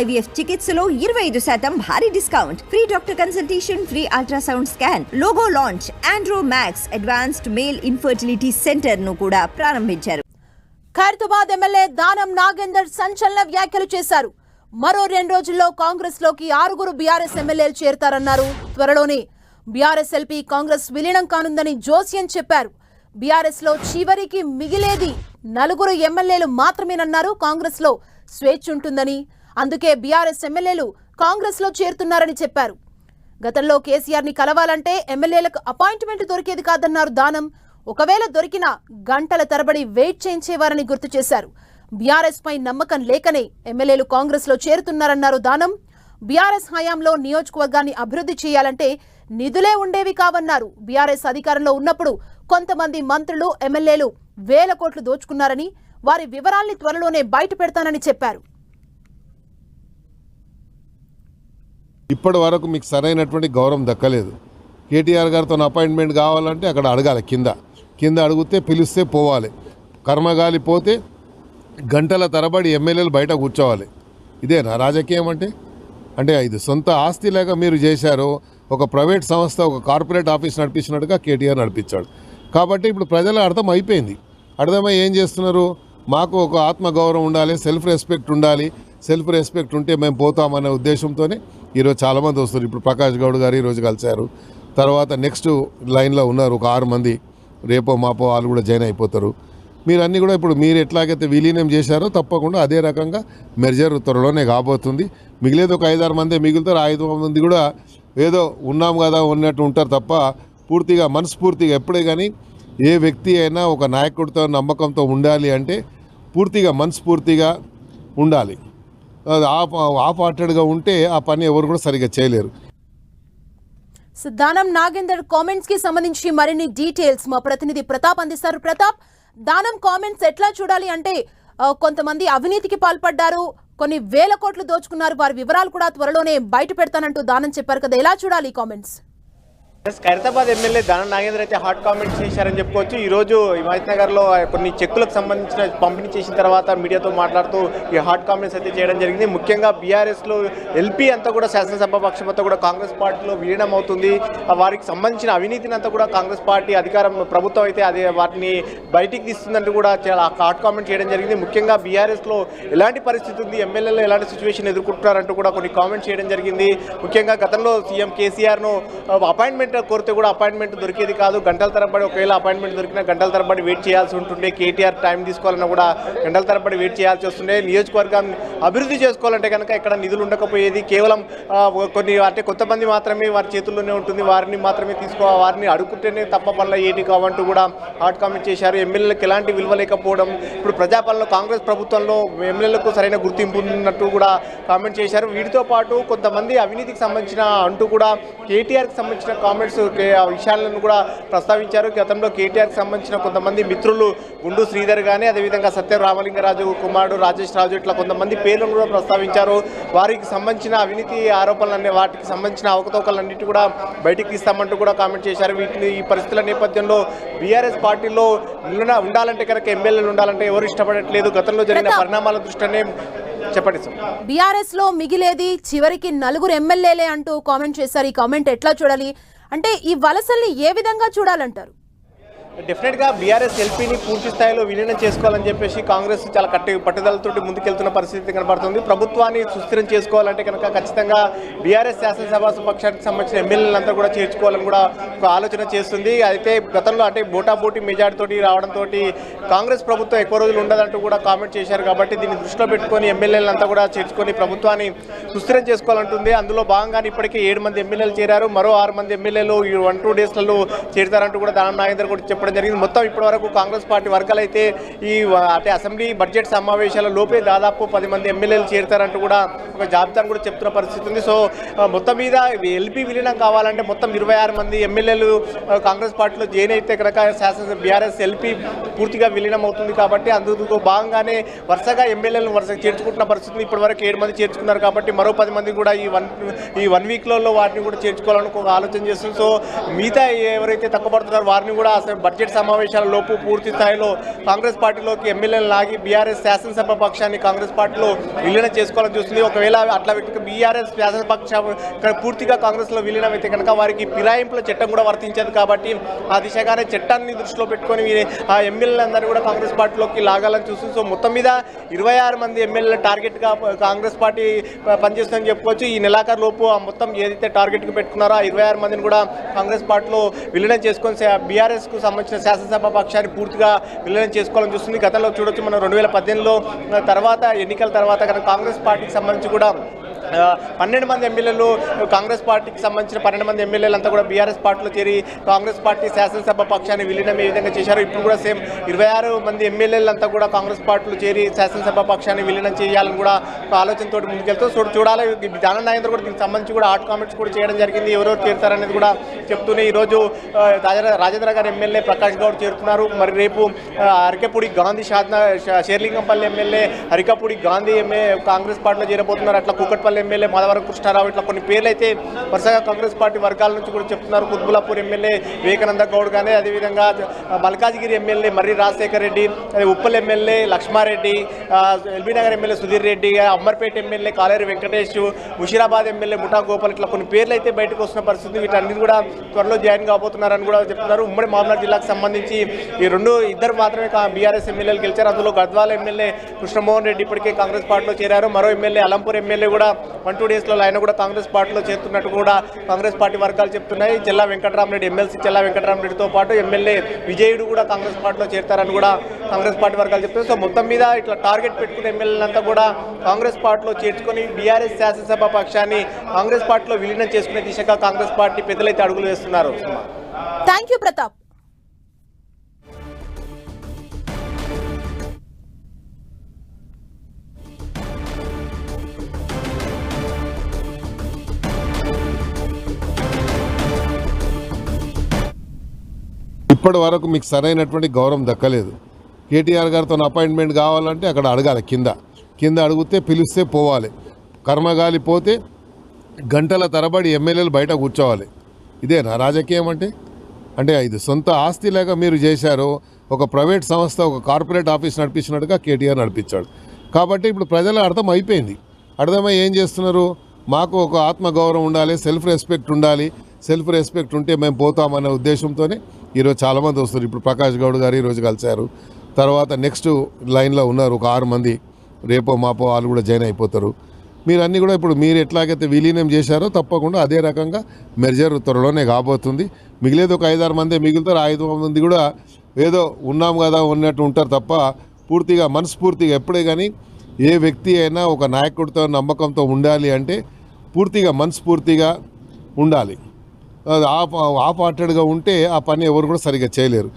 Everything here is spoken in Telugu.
ఐవీఎఫ్ చికిత్సలో ఇరవై ఐదు శాతం భారీ discount. Free doctor consultation free ultrasound scan logo launch Andro max advanced male infertility సెంటర్ను కూడా ప్రారంభించారు. ఖైరతాబాద్ ఎమ్మెల్యే దానం నాగేందర్ సంచలన వ్యాఖ్యలు చేశారు. మరో రెండు రోజుల్లో కాంగ్రెస్లోకి ఆరుగురు బీఆర్ఎస్ ఎమ్మెల్యేలు చేరతారన్నారు త్వరలోనే. బీఆర్ఎస్ ఎల్పీ కాంగ్రెస్ విలీనం కానుందని జోస్యన్ చెప్పారు. బీఆర్ఎస్లో చివరికి మిగిలేది నలుగురు ఎమ్మెల్యేలు మాత్రమేనన్నారు కాంగ్రెస్లో స్వేచ్ఛ ఉంటుందని అందుకే బీఆర్ఎస్ ఎమ్మెల్యేలు కాంగ్రెస్లో చేరుతున్నారని చెప్పారు. గతంలో కేసీఆర్ని కలవాలంటే ఎమ్మెల్యేలకు అపాయింట్మెంట్ దొరికేది కాదన్నారు దానం. ఒకవేళ దొరికినా గంటల తరబడి వెయిట్ చేయించేవారని గుర్తు చేశారు. బీఆర్ఎస్ పై నమ్మకం లేకనే ఎమ్మెల్యేలు కాంగ్రెస్లో చేరుతున్నారన్నారు దానం. బీఆర్ఎస్ హయాంలో నియోజకవర్గాన్ని అభివృద్ధి చేయాలంటే నిధులే ఉండేవి కావన్నారు. బీఆర్ఎస్ అధికారంలో ఉన్నప్పుడు కొంతమంది మంత్రులు ఎమ్మెల్యేలు వేల కోట్లు దోచుకున్నారని వారి వివరాల్ని త్వరలోనే బయట పెడతానని చెప్పారు. ఇప్పటి వరకు మీకు సరైనటువంటి గౌరవం దక్కలేదు. కేటీఆర్ గారితో అపాయింట్మెంట్ కావాలంటే అక్కడ అడగాలి కింద. కింద అడిగితే పిలిస్తే పోవాలి. కర్మగాలి పోతే గంటల తరబడి ఎమ్మెల్యేలు బయట కూర్చోవాలి. ఇదేనా రాజకీయం అంటే? అంటే ఇది సొంత ఆస్తి లేక మీరు చేశారు ఒక ప్రైవేట్ సంస్థ ఒక కార్పొరేట్ ఆఫీస్ నడిపించినట్టుగా కేటీఆర్ నడిపించాడు. కాబట్టి ఇప్పుడు ప్రజల అర్థం అయిపోయింది. అర్థమై ఏం చేస్తున్నారు? మాకు ఒక ఆత్మగౌరవం ఉండాలి సెల్ఫ్ రెస్పెక్ట్ ఉండాలి. సెల్ఫ్ రెస్పెక్ట్ ఉంటే మేము పోతామనే ఉద్దేశంతోనే ఈరోజు చాలామంది వస్తారు ఇప్పుడు ప్రకాష్ గౌడ్ గారు ఈరోజు కలిశారు. తర్వాత నెక్స్ట్ లైన్లో ఉన్నారు ఒక ఆరు మంది. రేపో మాపో వాళ్ళు కూడా జాయిన్ అయిపోతారు. మీరు అన్నీ కూడా ఇప్పుడు మీరు ఎట్లాగైతే విలీనం చేశారో తప్పకుండా అదే రకంగా మెర్జర్ త్వరలోనే కాబోతుంది. మిగిలేదు ఒక ఐదారు మంది మిగులుతారు. ఐదు మంది కూడా ఏదో ఉన్నాం కదా ఉన్నట్టు ఉంటారు తప్ప పూర్తిగా మనస్ఫూర్తిగా ఎప్పుడే కానీ ఏ వ్యక్తి అయినా ఒక నాయకుడితో నమ్మకంతో ఉండాలి అంటే పూర్తిగా మనస్ఫూర్తిగా ఉండాలి. అది ఉంటే ఆ పని ఎవరు కూడా సరిగ్గా చేయలేరు. దానం నాగేందర్ కామెంట్స్కి సంబంధించి మరిన్ని డీటెయిల్స్ మా ప్రతినిధి ప్రతాప్ అందిస్తారు. ప్రతాప్ దానం కామెంట్స్ ఎట్లా చూడాలి అంటే కొంతమంది అవినీతికి పాల్పడ్డారు కొన్ని వేల కోట్లు దోచుకున్నారు వారి వివరాలు కూడా త్వరలోనే బయట పెడతానంటూ దానం చెప్పారు కదా. ఎలా చూడాలి కామెంట్స్? ఖైరతాబాద్ ఎమ్మెల్యే దానం నాగేంద్ర అయితే హాట్ కామెంట్స్ చేశారని చెప్పుకోవచ్చు. ఈ రోజు కొన్ని చెక్కులకు సంబంధించిన పంపిణీ చేసిన తర్వాత మీడియాతో మాట్లాడుతూ ఈ హాట్ కామెంట్స్ అయితే చేయడం జరిగింది. ముఖ్యంగా బీఆర్ఎస్లో ఎల్పీ అంతా కూడా శాసనసభ పక్షం అంతా కూడా కాంగ్రెస్ పార్టీలో విలీనం అవుతుంది. ఆ వారికి సంబంధించిన అవినీతిని అంతా కూడా కాంగ్రెస్ పార్టీ అధికారం ప్రభుత్వం అయితే అదే వాటిని బయటికి తీస్తుందంటూ కూడా చాలా హాట్ కామెంట్ చేయడం జరిగింది. ముఖ్యంగా బీఆర్ఎస్లో ఎలాంటి పరిస్థితి ఉంది? ఎమ్మెల్యేలు ఎలాంటి సిచ్యువేషన్ ఎదుర్కొంటున్నారంటూ కూడా కొన్ని కామెంట్స్ చేయడం జరిగింది. ముఖ్యంగా గతంలో సీఎం కేసీఆర్ను అపాయింట్మెంట్ కోరితే కూడా అపాయింట్మెంట్ దొరికేది కాదు. గంటల తరబడి ఒకవేళ అపాయింట్మెంట్ దొరికినా గంటల తరబడి వెయిట్ చేయాల్సి ఉంటుండే కేటీఆర్ టైం తీసుకోవాలన్నా కూడా గంటల తరబడి వెయిట్ చేయాల్సి వస్తుండే నియోజకవర్గాన్ని అభివృద్ధి చేసుకోవాలంటే కనుక ఇక్కడ నిధులు ఉండకపోయేది కేవలం కొన్ని అంటే కొంతమంది మాత్రమే వారి చేతుల్లోనే ఉంటుంది. వారిని మాత్రమే తీసుకో వారిని అడుగుతేనే తప్ప పనుల ఏంటి కావంటూ కూడా హాట్ కామెంట్ చేశారు. ఎమ్మెల్యేలకు ఎలాంటి విలువ లేకపోవడం ఇప్పుడు ప్రజాపాలన కాంగ్రెస్ ప్రభుత్వంలో ఎమ్మెల్యేలకు సరైన గుర్తింపు ఉన్నట్టు కూడా కామెంట్ చేశారు. వీటితో పాటు కొంతమంది అవినీతికి సంబంధించిన అంటూ కూడా కేటీఆర్కి సంబంధించిన కామెంట్స్ ఆ విషయాలను కూడా ప్రస్తావించారు. గతంలో కేటీఆర్కి సంబంధించిన కొంతమంది మిత్రులు గుండు శ్రీధర్ కానీ అదేవిధంగా సత్య రామలింగరాజు కుమారుడు రాజేష్ రాజు ఇట్లా కొంతమంది పేర్లను కూడా ప్రస్తావించారు. వారికి సంబంధించిన అవినీతి ఆరోపణలన్నీ వాటికి సంబంధించిన అవకతవకలన్నిటి కూడా బయటికి తీస్తామంటూ కూడా కామెంట్ చేశారు. వీటిని ఈ పరిస్థితుల నేపథ్యంలో బీఆర్ఎస్ పార్టీలో ఉండాలంటే కనుక ఎమ్మెల్యేలు ఉండాలంటే ఎవరు ఇష్టపడట్లేదు. గతంలో జరిగిన. పరిణామాల దృష్టినే చెప్పండి బీఆర్ఎస్లో మిగిలేది చివరికి నలుగురు ఎమ్మెల్యేలే అంటూ కామెంట్ చేశారు. ఈ కామెంట్ ఎట్లా చూడాలి? అంటే ఈ వలసల్ని ఏ విధంగా చూడాలంటారు? డెఫినెట్గా బీఆర్ఎస్ ఎల్పీని పూర్తి స్థాయిలో విలీనం చేసుకోవాలని చెప్పేసి కాంగ్రెస్ చాలా కట్టి పట్టుదలతోటి ముందుకెళ్తున్న పరిస్థితి కనబడుతుంది. ప్రభుత్వాన్ని సుస్థిరం చేసుకోవాలంటే కనుక ఖచ్చితంగా బీఆర్ఎస్ శాసనసభ పక్షానికి సంబంధించిన ఎమ్మెల్యేలంతా కూడా చేర్చుకోవాలని కూడా ఒక ఆలోచన చేస్తుంది. అయితే గతంలో అంటే బోటాబోటీ మెజార్టీతోటి రావడంతో కాంగ్రెస్ ప్రభుత్వం ఎక్కువ రోజులు ఉండదంటూ కూడా కామెంట్ చేశారు కాబట్టి దీన్ని దృష్టిలో పెట్టుకొని ఎమ్మెల్యేలంతా కూడా చేర్చుకొని ప్రభుత్వాన్ని సుస్థిరం చేసుకోవాలంటుంది. అందులో భాగంగానే ఇప్పటికే ఏడు మంది ఎమ్మెల్యేలు చేరారు. మరో ఆరు మంది ఎమ్మెల్యేలు ఈ వన్ టూ డేస్లలో చేరుతారంటూ కూడా దానం నాగేందర్ కూడా చెప్పడం జరిగింది. మొత్తం ఇప్పటి వరకు కాంగ్రెస్ పార్టీ వర్గాలు అయితే ఈ అంటే అసెంబ్లీ బడ్జెట్ సమావేశాల లోపే దాదాపు పది మంది ఎమ్మెల్యేలు చేరుతారంటూ కూడా ఒక జాబితాను కూడా చెప్తున్న పరిస్థితి ఉంది. సో మొత్తం మీద ఎల్పీ విలీనం కావాలంటే మొత్తం ఇరవై ఆరు మంది ఎమ్మెల్యేలు కాంగ్రెస్ పార్టీలో జాయిన్ అయితే కనుక శాసన బీఆర్ఎస్ ఎల్పీ పూర్తిగా విలీనం అవుతుంది కాబట్టి అందుకు భాగంగానే వరుసగా ఎమ్మెల్యేలను వరుసగా చేర్చుకుంటున్న పరిస్థితి ఇప్పటి వరకు ఏడు మంది చేర్చుకున్నారు కాబట్టి మరో పది మంది కూడా ఈ వన్ ఈ వన్ వీక్లలో వాటిని కూడా చేర్చుకోవాలని ఒక ఆలోచన చేస్తుంది. సో మిగతా ఎవరైతే తక్కువ పడుతున్నారో వారిని కూడా అసలు బడ్జెట్ సమావేశాలలోపు సమావేశాల లోపు పూర్తి స్థాయిలో కాంగ్రెస్ పార్టీలోకి ఎమ్మెల్యేలు లాగి బీఆర్ఎస్ శాసనసభ పక్షాన్ని కాంగ్రెస్ పార్టీలో విలీనం చేసుకోవాలని చూస్తుంది. ఒకవేళ అట్లా బీఆర్ఎస్ శాసనపక్ష పూర్తిగా కాంగ్రెస్లో విలీనం అయితే కనుక వారికి ఫిరాయింపుల చట్టం కూడా వర్తించదు కాబట్టి ఆ దిశగానే చట్టాన్ని దృష్టిలో పెట్టుకొని ఆ ఎమ్మెల్యేలందరూ కూడా కాంగ్రెస్ పార్టీలోకి లాగాలని చూస్తుంది. సో మొత్తం మీద ఇరవై ఆరు మంది ఎమ్మెల్యేల టార్గెట్గా కాంగ్రెస్ పార్టీ పనిచేస్తుందని చెప్పుకోవచ్చు. ఈ నెలాఖరు లోపు ఆ మొత్తం ఏదైతే టార్గెట్కి పెట్టుకున్నారో ఆ ఇరవై ఆరు మందిని కూడా కాంగ్రెస్ పార్టీలో విలీనం చేసుకొని బీఆర్ఎస్కు సంబంధించిన శాసనసభ పక్షాన్ని పూర్తిగా విలీనం చేసుకోవాలని చూస్తుంది. గతంలో చూడొచ్చు మనం రెండు వేల పద్దెనిమిదిలో తర్వాత ఎన్నికల తర్వాత కనుక కాంగ్రెస్ పార్టీకి సంబంధించి కూడా పన్నెండు మంది ఎమ్మెల్యేలు కాంగ్రెస్ పార్టీకి సంబంధించిన పన్నెండు మంది ఎమ్మెల్యేలు అంతా కూడా బీఆర్ఎస్ పార్టీలో చేరి కాంగ్రెస్ పార్టీ శాసనసభ పక్షాన్ని విలీనం ఏ విధంగా చేశారు ఇప్పుడు కూడా సేమ్ ఇరవై ఆరు మంది ఎమ్మెల్యేలు అంతా కూడా కాంగ్రెస్ పార్టీలో చేరి శాసనసభ పక్షాన్ని విలీనం చేయాలని కూడా ఆలోచనతో ముందుకెళ్తూ చూడ చూడాలి జాన నాగేంద్ర కూడా దీనికి సంబంధించి కూడా ఆర్ట్ కామెంట్స్ కూడా చేయడం జరిగింది ఎవరెవరు చేరుతారనేది కూడా చెప్తూనే ఈరోజు రాజేంద్ర రాజేంద్ర గారు ఎమ్మెల్యే ప్రకాష్ గౌడ్ చేరుతున్నారు మరి రేపు అరికపూడి గాంధీ షాద్నా షేర్లింగంపల్లి ఎమ్మెల్యే అరికపూడి గాంధీ ఎమ్మె కాంగ్రెస్ పార్టీలో చేరబోతున్నారు. అట్లా కుక్కట్పల్లి ఎమ్మెల్యే మదవరం కృష్ణారావు ఇట్లా కొన్ని పేర్లు అయితే వరుసగా కాంగ్రెస్ పార్టీ వర్గాల నుంచి కూడా చెప్తున్నారు. కుత్బులాపూర్ ఎమ్మెల్యే వివేకానంద గౌడ్ కానీ అదేవిధంగా Malkajgiri MLA Marri Rajasekhar Reddy Uppal MLA Lakshma Reddy LB Nagar LB Nagar MLA Sudheer Reddy Amberpet MLA Kaleru Venkatesh Musheerabad MLA ముఠా గోపాల్ ఇట్లా కొన్ని పేర్లు అయితే బయటకు వస్తున్న పరిస్థితి. వీటన్నిటి కూడా త్వరలో జాయిన్ కాబోతున్నారని కూడా చెప్తున్నారు. ఉమ్మడి మామనాడు జిల్లాకు సంబంధించి ఈ రెండు ఇద్దరు మాత్రమే బీఆర్ఎస్ ఎమ్మెల్యేలు గెలిచారు. అందులో గద్వాల ఎమ్మెల్యే కృష్ణమోహన్ రెడ్డి ఇప్పటికే కాంగ్రెస్ పార్టీలో చేరారు. మరో ఎమ్మెల్యే అలంపూర్ ఎమ్మెల్యే కూడా వన్ టూ డేస్లో ఆయన కూడా కాంగ్రెస్ పార్టీలో చేస్తున్నట్టు కూడా కాంగ్రెస్ పార్టీ వర్గాలు చెప్తున్నాయి. చెల్లా వెంకటరామరెడ్డి ఎమ్మెల్సీ చెల్లా వెంకటరామరెడ్డితో పాటు ఎమ్మెల్యే విజయుడు కూడా కాంగ్రెస్ పార్టీలో చేరతారని కూడా కాంగ్రెస్ పార్టీ వర్గాలు చెప్తున్నారు సో మొత్తం మీద ఇట్లా టార్గెట్ పెట్టుకున్న ఎమ్మెల్యేలంతా కూడా కాంగ్రెస్ పార్టీలో చేర్చుకొని బీఆర్ఎస్ శాసనసభ పక్షాన్ని కాంగ్రెస్ పార్టీలో విలీనం చేసుకునే దిశగా కాంగ్రెస్ పార్టీ పెద్దలైతే అడుగులు వేస్తున్నారు. థ్యాంక్ యూ ప్రతాప్ ఇప్పటి వరకు మీకు సరైనటువంటి గౌరవం దక్కలేదు. కేటీఆర్ గారితో అపాయింట్మెంట్ కావాలంటే అక్కడ అడగాలి కింద. కింద అడిగితే పిలిస్తే పోవాలి. కర్మగాలి పోతే గంటల తరబడి ఎమ్మెల్యేలు బయట కూర్చోవాలి. ఇదేనా రాజకీయం అంటే? అంటే ఇది సొంత ఆస్తి లేక మీరు చేశారు. ఒక ప్రైవేట్ సంస్థ ఒక కార్పొరేట్ ఆఫీస్ నడిపించినట్టుగా కేటీఆర్ నడిపించాడు. కాబట్టి ఇప్పుడు ప్రజల అర్థం అయిపోయింది. అర్థమై ఏం చేస్తున్నారు? మాకు ఒక ఆత్మగౌరవం ఉండాలి సెల్ఫ్ రెస్పెక్ట్ ఉండాలి. సెల్ఫ్ రెస్పెక్ట్ ఉంటే మేము పోతామనే ఉద్దేశంతోనే ఈరోజు చాలామంది వస్తారు ఇప్పుడు ప్రకాష్ గౌడ్ గారు ఈరోజు కలిశారు. తర్వాత నెక్స్ట్ లైన్లో ఉన్నారు ఒక ఆరు మంది. రేపో మాపో వాళ్ళు కూడా జాయిన్ అయిపోతారు. మీరు అన్నీ కూడా ఇప్పుడు మీరు ఎట్లాగైతే విలీనం చేశారో తప్పకుండా అదే రకంగా మెర్జర్ త్వరలోనే కాబోతుంది. మిగిలేదు ఒక ఐదారు మంది మిగులుతారు. ఐదు మంది కూడా ఏదో ఉన్నాం కదా ఉన్నట్టు ఉంటారు తప్ప పూర్తిగా మనస్ఫూర్తిగా ఎప్పుడే కానీ ఏ వ్యక్తి అయినా ఒక నాయకుడితో నమ్మకంతో ఉండాలి అంటే పూర్తిగా మనస్ఫూర్తిగా ఉండాలి. అది ఉంటే ఆ పని ఎవరు కూడా సరిగ్గా చేయలేరు.